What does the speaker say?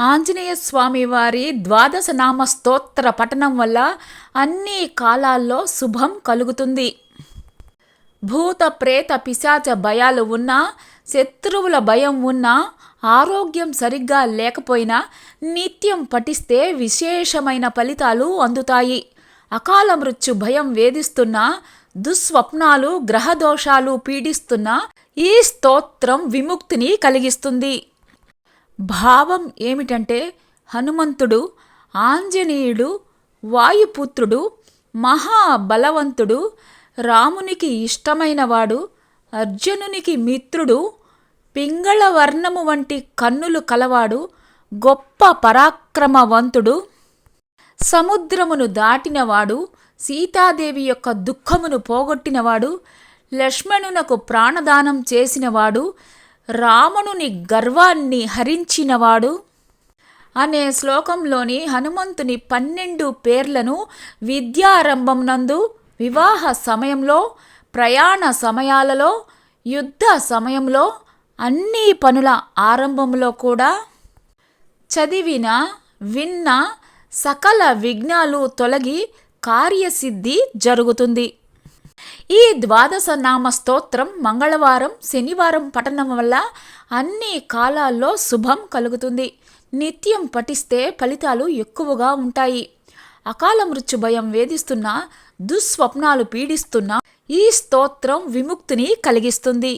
ఆంజనేయ స్వామి వారి ద్వాదశ నామ స్తోత్ర పఠనం వల్ల అన్ని కాలాల్లో శుభం కలుగుతుంది. భూత ప్రేత పిశాచ భయాలు ఉన్నా శత్రువుల భయం ఉన్నా ఆరోగ్యం సరిగ్గా లేకపోయినా నిత్యం పఠిస్తే విశేషమైన ఫలితాలు అందుతాయి. అకాల మృత్యు భయం వేధిస్తున్నా దుస్వప్నాలు గ్రహదోషాలు పీడిస్తున్నా ఈ స్తోత్రం విముక్తిని కలిగిస్తుంది. భావం ఏమిటంటే హనుమంతుడు ఆంజనేయుడు వాయుపుత్రుడు మహాబలవంతుడు రామునికి ఇష్టమైనవాడు అర్జునునికి మిత్రుడు పింగళ వర్ణము వంటి కన్నులు కలవాడు గొప్ప పరాక్రమవంతుడు సముద్రమును దాటినవాడు సీతాదేవి యొక్క దుఃఖమును పోగొట్టినవాడు లక్ష్మణునకు ప్రాణదానం చేసినవాడు రావణుని గర్వాన్ని హరించినవాడు? అనే శ్లోకంలోని హనుమంతుని పన్నెండు పేర్లను విద్యారంభం నందు వివాహ సమయంలో ప్రయాణ సమయాలలో యుద్ధ సమయంలో అన్ని పనుల ఆరంభంలో కూడా చదివిన విన్న సకల విఘ్నాలు తొలగి కార్యసిద్ధి జరుగుతుంది. ఈ ద్వాదశ నామ స్తోత్రం మంగళవారం శనివారం పఠనం వల్ల అన్ని కాలాల్లో శుభం కలుగుతుంది. నిత్యం పఠిస్తే ఫలితాలు ఎక్కువగా ఉంటాయి. అకాల మృత్యు భయం వేధిస్తున్న దుస్వప్నాలు పీడిస్తున్న ఈ స్తోత్రం విముక్తిని కలిగిస్తుంది.